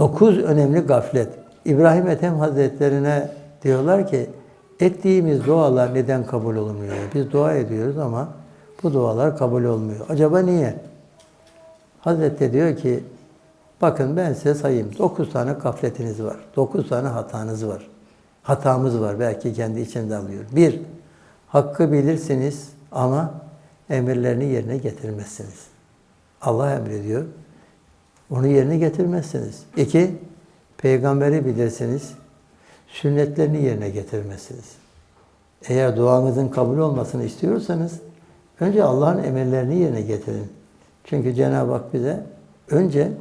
Dokuz önemli gaflet. İbrahim Ethem Hazretlerine diyorlar ki ettiğimiz dualar neden kabul olmuyor? Biz dua ediyoruz ama bu dualar kabul olmuyor. Acaba niye? Hazreti diyor ki bakın ben size sayayım. Dokuz tane gafletiniz var. Dokuz tane hatanız var. Hatamız var. Belki kendi içinde alıyor. Bir, hakkı bilirsiniz ama emirlerini yerine getirmezsiniz. Allah emrediyor. Onu yerine getirmezsiniz. İki, peygamberi bilirsiniz. Sünnetlerini yerine getirmezsiniz. Eğer duanızın kabul olmasını istiyorsanız önce Allah'ın emirlerini yerine getirin. Çünkü Cenab-ı Hak bize önce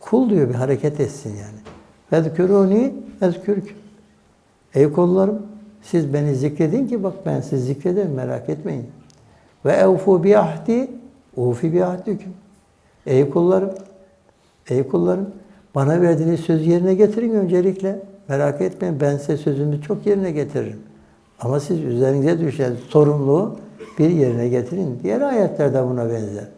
kul diyor bir hareket etsin yani. Vezkürûni ezkürk. Ey kullarım siz beni zikredin ki bak ben sizi zikrederim merak etmeyin. Ve evfu bi ahdi ufi bi ahdüküm. Ey kullarım, ey kullarım bana verdiğiniz sözü yerine getirin öncelikle. Merak etmeyin ben size sözümü çok yerine getiririm. Ama siz üzerinize düşen sorumluluğu bir yerine getirin. Diğer ayetlerde buna benzer.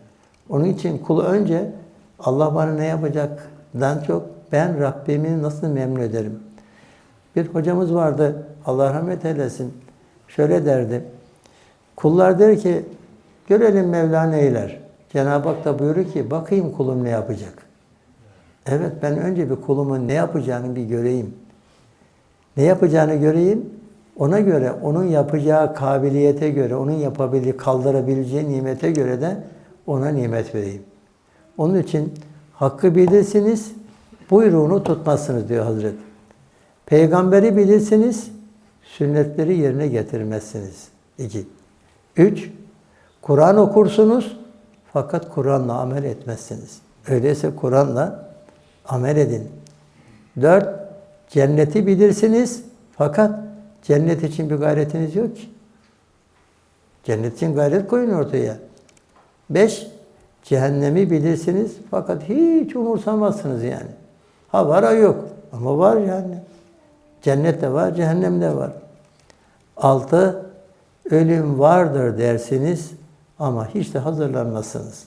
Onun için kul önce Allah bana ne yapacakdan çok ben Rabbimi nasıl memnun ederim. Bir hocamız vardı Allah rahmet eylesin. Şöyle derdi. Kullar der ki görelim Mevla neyler. Cenab-ı Hak da buyuruyor ki bakayım kulum ne yapacak. Evet ben önce bir kulumun ne yapacağını bir göreyim. Ne yapacağını göreyim. Ona göre, onun yapacağı kabiliyete göre, onun yapabildiği, kaldırabileceği nimete göre de ona nimet vereyim. Onun için hakkı bilirsiniz, buyruğunu tutmazsınız diyor Hazret. Peygamberi bilirsiniz, sünnetleri yerine getirmezsiniz. İki. Üç, Kur'an okursunuz fakat Kur'an'la amel etmezsiniz. Öyleyse Kur'an'la amel edin. Dört, cenneti bilirsiniz fakat cennet için bir gayretiniz yok ki. Cennet için gayret koyun ortaya. Beş, cehennemi bilirsiniz fakat hiç umursamazsınız yani. Ha var ha yok ama var yani. Cennet de var, cehennem de var. Altı, ölüm vardır dersiniz ama hiç de hazırlanmazsınız.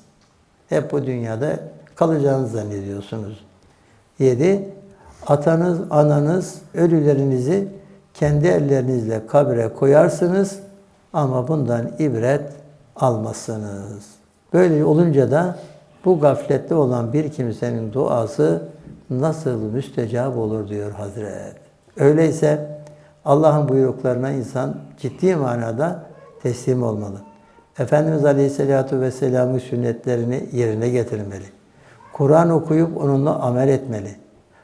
Hep bu dünyada kalacağınızı zannediyorsunuz. Yedi, atanız, ananız, ölülerinizi kendi ellerinizle kabre koyarsınız ama bundan ibret almazsınız. Böyle olunca da bu gaflette olan bir kimsenin duası nasıl müstecap olur diyor Hazret. Öyleyse Allah'ın buyruklarına insan ciddi manada teslim olmalı. Efendimiz Aleyhisselatü Vesselam'ın sünnetlerini yerine getirmeli. Kur'an okuyup onunla amel etmeli.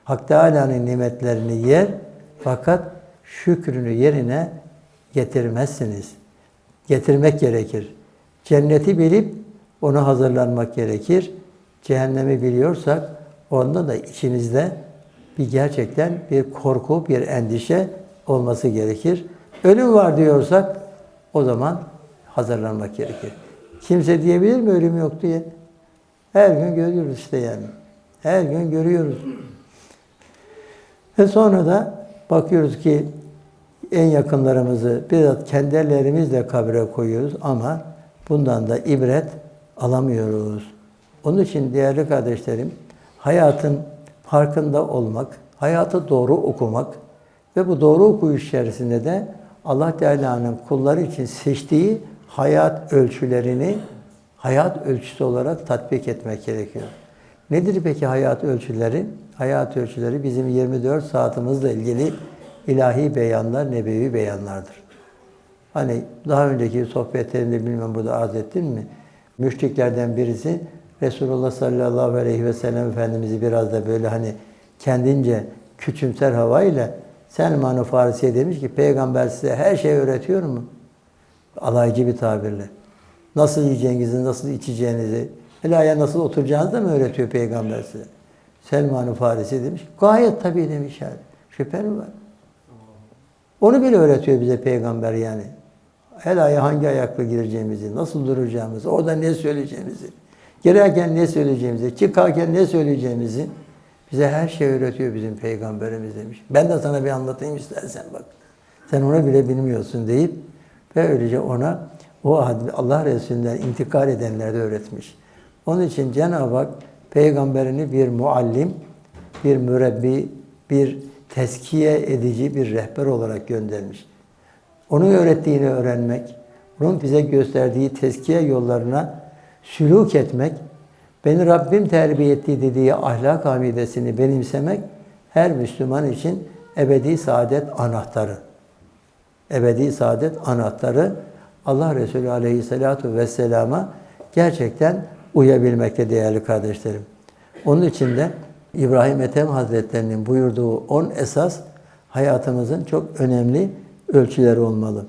Hak Teala'nın nimetlerini yer fakat şükrünü yerine getirmezsiniz. Getirmek gerekir. Cenneti bilip ona hazırlanmak gerekir. Cehennemi biliyorsak onda da içinizde bir gerçekten bir korku, bir endişe olması gerekir. Ölüm var diyorsak o zaman hazırlanmak gerekir. Kimse diyebilir mi ölüm yok diye? Her gün görüyoruz işte yani. Her gün görüyoruz. Ve sonra da bakıyoruz ki en yakınlarımızı biraz kendi ellerimizle kabre koyuyoruz ama bundan da ibret alamıyoruz. Onun için değerli kardeşlerim, hayatın farkında olmak, hayatı doğru okumak ve bu doğru okuyuş içerisinde de Allah Teala'nın kulları için seçtiği hayat ölçülerini hayat ölçüsü olarak tatbik etmek gerekiyor. Nedir peki hayat ölçüleri? Hayat ölçüleri bizim 24 saatimizle ilgili ilahi beyanlar, nebevi beyanlardır. Hani daha önceki sohbetlerinde bilmem burada arz ettin mi? Müşriklerden birisi Resulullah sallallahu aleyhi ve sellem Efendimiz'i biraz da böyle hani kendince küçümser havayla Selman-ı Farisi'ye demiş ki peygamber size her şeyi öğretiyor mu? Alaycı bir tabirle. Nasıl yiyeceğinizi, nasıl içeceğinizi, helaya nasıl oturacağınızı da mı öğretiyor peygamber size? Selman-ı Farisi demiş. Gayet tabii demiş yani. Şüphe mi var? Onu bile öğretiyor bize peygamber yani. Helaya hangi ayakla gireceğimizi, nasıl duracağımızı, orada ne söyleyeceğimizi, girerken ne söyleyeceğimizi, çıkarken ne söyleyeceğimizi bize her şey öğretiyor bizim peygamberimiz demiş. Ben de sana bir anlatayım istersen bak. Sen onu bile bilmiyorsun deyip ve öylece ona o Allah Resulü'nden intikal edenler de öğretmiş. Onun için Cenab-ı Hak peygamberini bir muallim, bir mürebbi, bir teskiye edici bir rehber olarak göndermiş. Onun öğrettiğini öğrenmek, onun bize gösterdiği teskiye yollarına sülük etmek, beni Rabbim terbiye etti dediği ahlak amidesini benimsemek her Müslüman için ebedi saadet anahtarı. Ebedi saadet anahtarı Allah Resulü Aleyhisselatü Vesselam'a gerçekten uyabilmekte değerli kardeşlerim. Onun için de İbrahim Ethem Hazretlerinin buyurduğu on esas hayatımızın çok önemli ölçüleri olmalı.